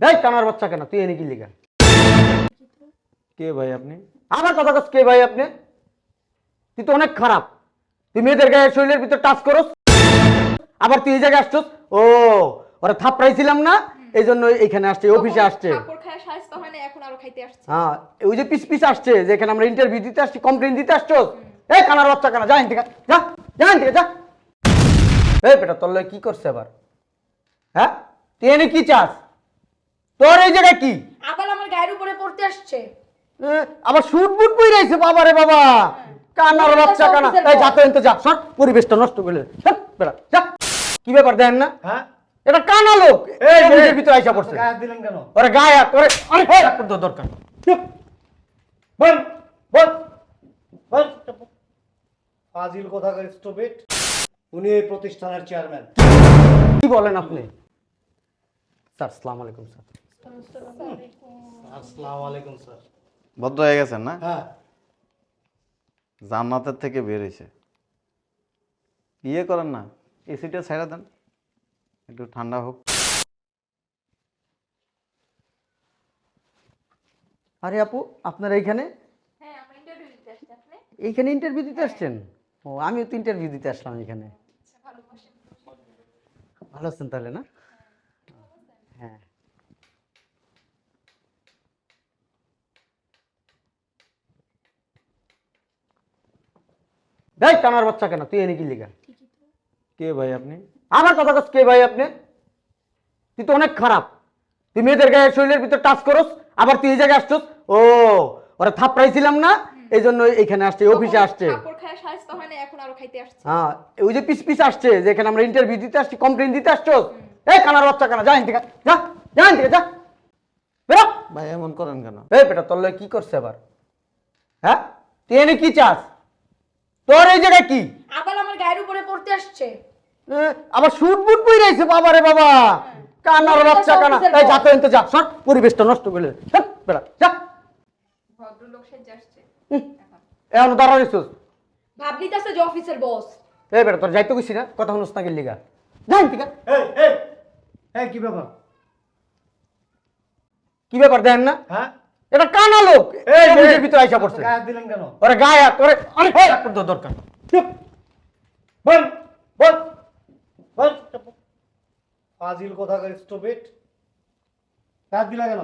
এই কানার বাচ্চা কেন? তুই এনে কি লিখা কে ভাই আপনি? আমার কথা কস কে ভাই আপনি? তুই তো অনেক খারাপ। তুই মেয়েদের গায়ে শরীরের ভিতর টাচ করস আবার তুই এই জায়গায় আসছস? ও ওরা থাপড়াইছিলাম না? এই জন্য এইখানে আসছে অফিসে আসছে। হয় না এখন আরও খাইতে আসছে। ওই যে পিস পিস আসছে যে এখানে আমরা ইন্টারভিউ দিতে আসছি কমপ্লেন দিতে আসছস? এই কানার বাচ্চা কেন? যা থেকে যা যা থেকে যা। এই বেটা তোর কি করছে আবার? হ্যাঁ? তুই এনে কি চাস? তোর এই জায়গায় কি? আবার আমার গায়ের উপরে পড়তে আসছে। এ, আবার শুট বুট বই রয়েছে বাবা রে বাবা। কানার বাচ্চা কানা এই যা তো এনতে যা সর পরিবেশটা নষ্ট করলে। সর, বেড়া যা। কি ব্যাপার দেন না? হ্যাঁ? এটা কানা লোক। এই ভিতরে আইসা পড়ছে। গায়ে দিলেন কেন? ওরে গায়ে হাত, ওরে আরে করতে দরকার। চুপ। বল বল। বল ফাজিল কোথাকার স্টুপিড? উনি এই প্রতিষ্ঠানের চেয়ারম্যান। কি বলেন আপনি? স্যার আসসালামু আলাইকুম স্যার। আসসালামু আলাইকুম স্যার। ভদ্র হয়ে গেছেন না? হ্যাঁ। জান্নাতের থেকে বের হয়েছে। ইয়ে করেন না এসিটা ছেড়ে দেন। একটু ঠান্ডা হোক। আরে আপু আপনারা এইখানে? হ্যাঁ আমরা ইন্টারভিউ দিতে এইখানে ইন্টারভিউ দিতে আসছেন? ও আমিও তো ইন্টারভিউ দিতে আসলাম এখানে। ভালো আছেন তাহলে না? এই কানার বাচ্চা কেন তুই এনে কি লিখা কে ভাই আপনি? আমার কথা কস কে ভাই আপনি? তুই তো অনেক খারাপ। তুই মেয়েদের গায়ে শরীরের ভিতর টাচ করস আবার তুই এই জায়গায় আসছস? ও ওরা থাপড়াইছিলাম না? এই জন্য এইখানে আসছে অফিসে আসছে। হয় না এখন আরও খাইতে আসছে। ওই যে পিস পিস আসছে যে এখানে আমরা ইন্টারভিউ দিতে আসছি কমপ্লেন দিতে আসছস? এই কানার বাচ্চা কেন যা এখান থেকে যা যা এখান থেকে যা। বেরো। ভাই এমন করেন কেন? এই বেটা তোর কি করছে আবার? হ্যাঁ? তুই এনে কি চাস? তোর এই জায়গায় কি? আবার আমার গায়ের উপরে পড়তে আসছে। এ, আবার শুট বুট বই রয়েছে বাবা রে বাবা। কানার বাচ্চা কানা এই যা তো এনতে যা সর পরিবেশটা নষ্ট করলে সর, বেড়া যা। ভদ্রলোক সেজে আসছে। এখন দাঁড়া রইছিস। ভাব নিতেছে যে অফিসের বস। এই বেটা তোর যাইতে গেছি না কথা শুনস না গেলি গা যাই ঠিক আছে এই এই এই কি ব্যাপার? কি ব্যাপার দেন না? হ্যাঁ? এটা কানা লোক। এই, এই, ভিতরে আইসা পড়ছে। গায়ে দিলেন কেন? ওরে গায়ে হাত, ওরে আরে দরকার। চুপ। বল বল বল। ফাজিল কোথাকার স্টুপিড? হাত দিলা কেন?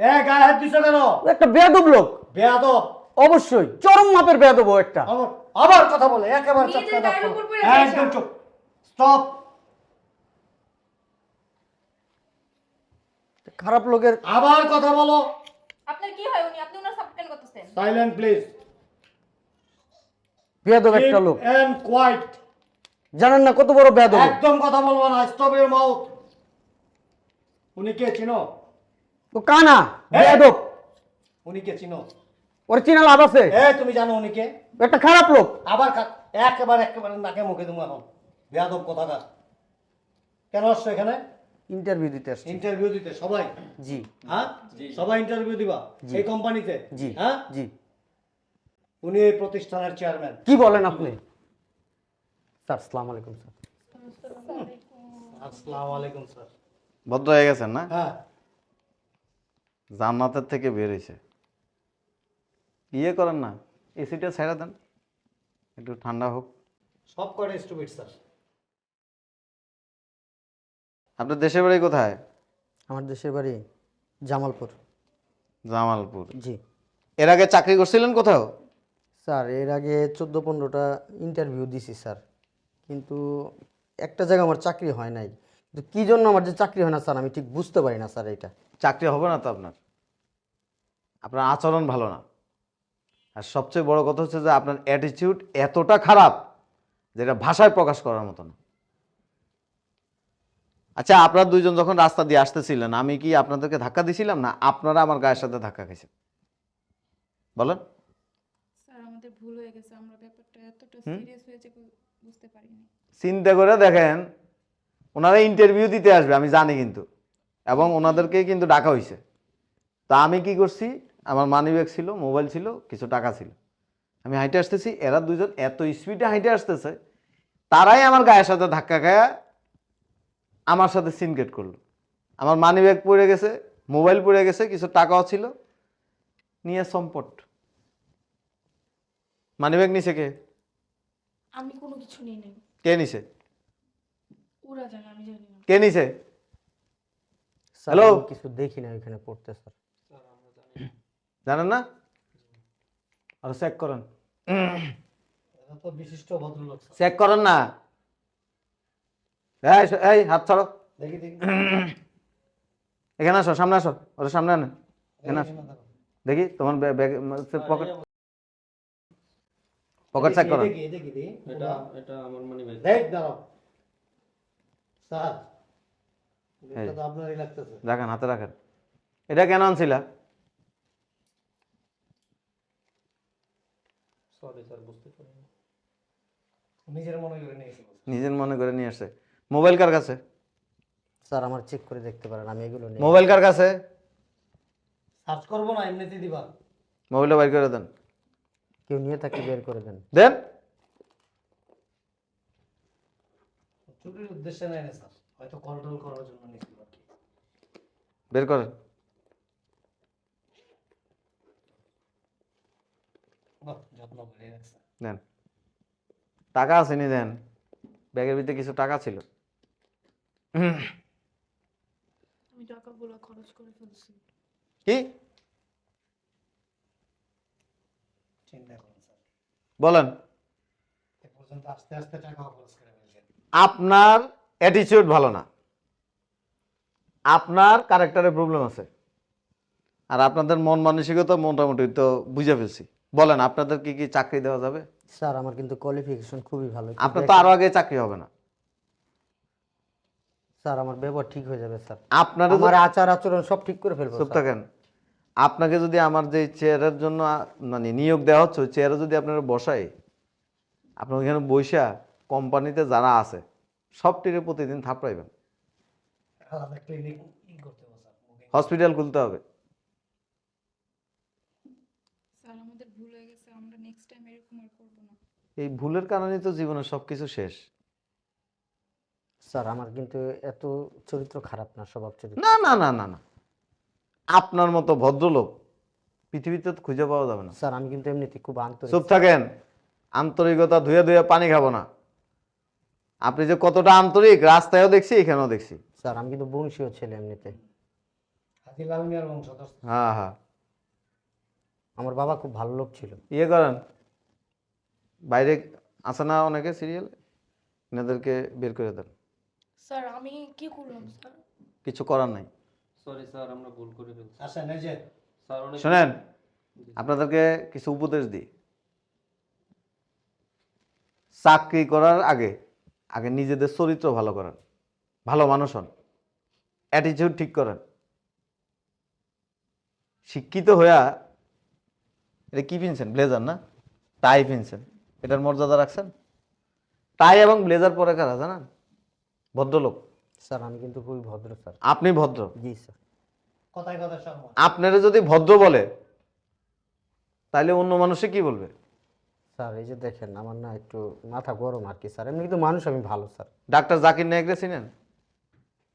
এ গায়ে হাত দিছো কেন? একটা বেয়াদব লোক। বেয়াদব। অবশ্যই। চরম মাপের বেয়াদব একটা। আবার আবার কথা বলে একেবারে নিজের চুপ করে গায়ের থাকো। উপর পড়ে হ্যাঁ। একদম চুপ। স্টপ। খারাপ লোকের আবার কথা বলো। আপনার কি হয় উনি? আপনি ওনার সাপোর্ট কেন করতেছেন? সাইলেন্ট প্লিজ বেয়াদব একটা লোক। এন্ড কোয়াইট জানেন না কত বড় বেয়াদব। একদম কথা বলব না স্টপ ইউর মাউথ উনি কে চিনো? ও কানা! বেয়াদব। উনি কে চিনো? ওর চিনা লাভ আছে। এ তুমি জানো উনি কে? একটা খারাপ লোক। আবার একেবারে একেবারে নাকে মুখে দেবো এখন। বেয়াদব কথাটা কেন আসছো এখানে? ইন্টারভিউ দিতে আসছি। ইন্টারভিউ দিতে সবাই? জি। হ্যাঁ? সবাই ইন্টারভিউ দিবা। এই কোম্পানিতে জি। হ্যাঁ? জি। উনি এই প্রতিষ্ঠানের চেয়ারম্যান কি বলেন আপনি? স্যার আসসালামু আলাইকুম স্যার। আসসালামু আলাইকুম স্যার। ভদ্র হয়ে গেছেন না? হ্যাঁ। জান্নাতের থেকে বের হয়েছে। ইয়ে করেন না এসিটা ছেড়ে দেন। একটু ঠান্ডা হোক। সব কয়টা স্টুপিড স্যার? আপনার দেশের বাড়ি কোথায়? আমার দেশের বাড়ি জামালপুর। জামালপুর। জি। এর আগে চাকরি করছিলেন কোথাও? স্যার এর আগে চোদ্দ পনেরোটা ইন্টারভিউ দিছি স্যার। কিন্তু একটা জায়গায় আমার চাকরি হয় নাই। কিন্তু কী জন্য আমার যে চাকরি হয় না স্যার আমি ঠিক বুঝতে পারি না স্যার এটা চাকরি হবে না তো আপনার? আপনার আচরণ ভালো না। আর সবচেয়ে বড় কথা হচ্ছে যে আপনার অ্যাটিটিউড এতটা খারাপ যেটা ভাষায় প্রকাশ করার মতো না। আচ্ছা আপনারা দুইজন যখন রাস্তা দিয়ে আসতেছিলেন আমি কি আপনাদেরকে ধাক্কা দিছিলাম? না আপনারা আমার গায়ের সাথে ধাক্কা খাইছেন? বলেন। স্যার আমাদের ভুল হয়ে গেছে আমরা ব্যাপারটা এতটা সিরিয়াস হয়েছে বুঝতে পারিনি। চিন্তা করে দেখেন ওনারা ইন্টারভিউ দিতে আসবে আমি জানি কিন্তু এবং ওনাদেরকে কিন্তু ডাকা হয়েছে তা আমি কি করছি আমার মানি ব্যাগ ছিল মোবাইল ছিল কিছু টাকা ছিল। আমি হাইটে আসতেছি এরা দুজন এত স্পিডে হাইটে আসতেছে তারাই আমার গায়ের সাথে ধাক্কা খায়া আমার সাথে সিনকেট করল। আমার মানি ব্যাগ পড়ে গেছে মোবাইল পড়ে গেছে কিছু টাকাও ছিল। নিয়ে সম্পট মানি ব্যাগ নিছে কে? আমি কোনো কিছু নিই নাই। কে নিছে? ওরা জানে আমি জানি না। কে নিছে? আমি কিছু দেখি না ওইখানে পড়তে স্যার। জানেন না? আর চেক করেন। এটা তো বিশিষ্ট ভদ্রলোক চেক করেন না? এই এই হাত ছাড়ো। দেখি দেখি এখানে আসো সামনে আসো ওর সামনে আনে। এখানে আসো। দেখি তোমার ব্যাগ পকেট পকেট চেক করো। দেখি, দেখি, দেখি। এটা এটা আমার মানি ব্যাগ দেখ, দাঁড়াও। স্যার, এটা তো আপনারই লাগতেছে। রাখেন হাতে রাখেন। এটা কেন আনছিলা? সরি স্যার বুঝতে পারিনি। নিজের মনে করে নিয়েছিল। নিজের মনে করে নিয়ে আসছে মোবাইল কার কাছে? স্যার আমার চেক করে দেখতে পারেন আমি এগুলো নেই মোবাইল কার কাছে? সার্চ করব না এমনিতে দিবা। মোবাইলটা বাইর করে দেন। কেউ নিয়ে থাকলে বের করে দেন। দেন। চুরির উদ্দেশ্যে নেয় না স্যার হয়তো কল টল করার জন্য নিয়েছিল আর কি। বের করেন। বাহ, যত্ন করে রাখছে দেন। টাকা আছে নি দেন। ব্যাগের ভিতরে কিছু টাকা ছিল। আমি টাকাগুলো খরচ করে ফেলছি। কি? বলেন। আপনার অ্যাটিটিউড ভালো না। আপনার ক্যারেক্টারে প্রবলেম আছে। আর আপনাদের মন মানসিকতা মোটামুটি তো বুঝে ফেলছি। বলেন আপনাদের কি কি চাকরি দেওয়া যাবে? স্যার আমার কিন্তু কোয়ালিফিকেশন খুবই ভালো। আপনার তো আরও আগে চাকরি হবে না। স্যার আমার ব্যবহার ঠিক হয়ে যাবে স্যার। আপনার আমার আচার আচরণ সব ঠিক করে ফেলব চুপ থাকেন। আপনাকে যদি আমার যে চেয়ারের জন্য মানে নিয়োগ দেওয়া হচ্ছে ওই চেয়ারে যদি আপনারা বসাই আপনার ওইখানে বৈশা কোম্পানিতে যারা আছে সবটিরে প্রতিদিন থাপড়াইবেন আলাদা ক্লিনিক ই করতে হবে স্যার বুকিং হসপিটাল খুলতে হবে। স্যার আমাদের ভুল হয়ে গেছে নেক্সট টাইম এরকম আর করব না। এই ভুলের কারণে তো জীবনের সব কিছু শেষ। স্যার আমার কিন্তু এত চরিত্র খারাপ না স্বভাব চরিত্র। না না না না না। আপনার মতো ভদ্রলোক পৃথিবীতে তো খুঁজে পাওয়া যাবে না। স্যার আমি কিন্তু এমনিতে খুব আন্তরিক। চুপ থাকেন। আন্তরিকতা ধুয়ে ধুয়ে পানি খাব না। আপনি যে কতটা আন্তরিক রাস্তায়ও দেখছি এখানেও দেখছি। স্যার আমি কিন্তু বংশীয় ছেলে এমনিতে। হ্যাঁ হ্যাঁ। আমার বাবা খুব ভালো লোক ছিল। ইয়ে করেন। বাইরে আসে না অনেকে সিরিয়াল এনাদেরকে বের করে দেন। স্যার আমি কি করলাম স্যার? কিছু করার নাই। সরি স্যার আমরা ভুল করে ফেলছি। আসেন এই যে স্যার অনেক শোনেন আপনাদেরকে কিছু উপদেশ দিই। চাকরি করার আগে আগে নিজেদের চরিত্র ভালো করেন। ভালো মানুষ হন। অ্যাটিটিউড ঠিক করেন। শিক্ষিত হইয়া এটা কি পিনছেন? ব্লেজার না? টাই পিনছেন। এটার মর্যাদা রাখছেন? টাই এবং ব্লেজার পরে কারা জানেন? ভদ্রলোক? স্যার আমি কিন্তু খুবই ভদ্র স্যার। আপনি ভদ্র? জি স্যার। কথায় কথা সম্মান। আপনারা যদি ভদ্র বলে তাহলে অন্য মানুষে কি বলবে? স্যার এই যে দেখেন আমার না একটু মাথা গরম আর কি স্যার। এমনি কিন্তু মানুষ আমি ভালো স্যার। ডাক্তার জাকির নায়করে চিনেন?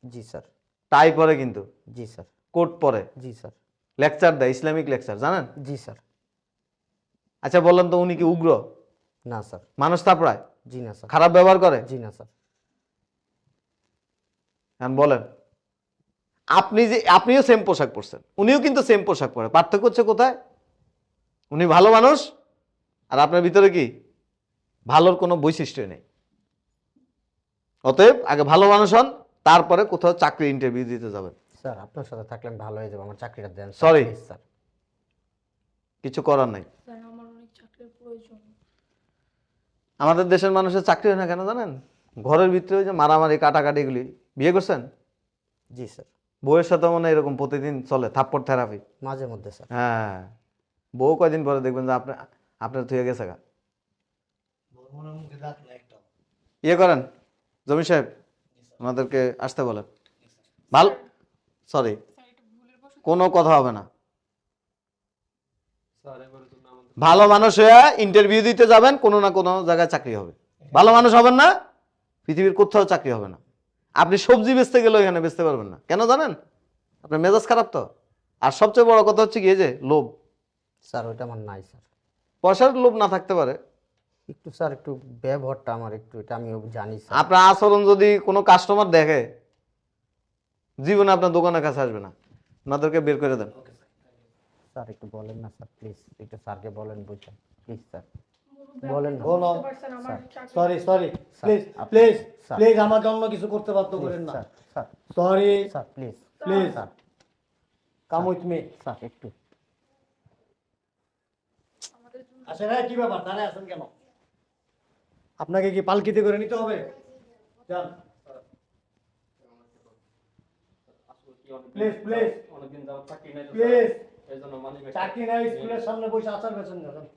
জি স্যার। টাই পরে কিন্তু? জি স্যার। কোট পরে? জি স্যার। লেকচার দেয় ইসলামিক লেকচার জানেন? জি স্যার। আচ্ছা বললেন তো উনি কি উগ্র? না স্যার। মানুষ তাপড়ায় জি না স্যার। খারাপ ব্যবহার করে? জি না স্যার। এখন বলেন। আপনি যে আপনিও সেম পোশাক পরছেন উনিও কিন্তু সেম পোশাক পরে পার্থক্য হচ্ছে কোথায়? উনি ভালো মানুষ আর আপনার ভিতরে কি? ভালোর কোনো বৈশিষ্ট্য নেই। অতএব আগে ভালো মানুষ হন তারপরে কোথাও চাকরি ইন্টারভিউ দিতে যাবেন। স্যার আপনার সাথে থাকলে আমি ভালো হয়ে যাব আমার চাকরিটা দেন। Sorry sir. কিছু করার নাই। স্যার আমার অনেক চাকরির প্রয়োজন। আমাদের দেশের মানুষের চাকরি হয় না কেন জানেন? ঘরের ভিতরে ওই যে মারামারি কাটাকাটি এগুলি বিয়ে করছেন? জি স্যার। বউয়ের সাথে মনে হয় এরকম প্রতিদিন চলে থাপ্পড় থেরাপি মাঝে মধ্যে স্যার। হ্যাঁ। বউ কয়দিন পরে দেখবেন যে আপনার আপনার থুয়ে গেছে গা? ইয়ে করেন জমি সাহেব আমাদেরকে আসতে বলেন। ভালো? সরি কোনো কথা হবে না। ভালো মানুষ হয়ে ইন্টারভিউ দিতে যাবেন কোনো না কোনো জায়গায় চাকরি হবে। ভালো মানুষ হবেন না পৃথিবীর কোথাও চাকরি হবে না। আপনি সবজি বেচতে গেলেও এখানে বেচতে পারবেন না। কেন জানেন? আপনার মেজাজ খারাপ তো। আর সবচেয়ে বড় কথা হচ্ছে কি এই যে লোভ। স্যার ওইটা আমার নাই স্যার। পয়সার লোভ না থাকতে পারে। একটু স্যার একটু ব্যবহারটা আমার একটু এটা আমি জানি স্যার। আপনার আচরণ যদি কোনো কাস্টমার দেখে জীবনে আপনার দোকানের কাছে আসবে না। ওনাদেরকে বের করে দেন। স্যার একটু বলেন না স্যার প্লিজ একটু স্যারকে বলেন বুঝছেন প্লিজ স্যার। বলেন বলো sorry sorry. Please please please আমাকে অন্য কিছু করতে বাধ্য করেন না। Sorry. Sir please. Please. Sir. Come with me sir একটু। আসেন হ্যাঁ কি ব্যাপার? দাঁড়ায় আছেন কেন? আপনাকে কি পালকিতে করে নিতে হবে? যান. অনেকদিন যাবত চাকরি নাই প্লিজ মানি চাকরি নাই স্কুলের সামনে বসে আচার বেছেন না যান।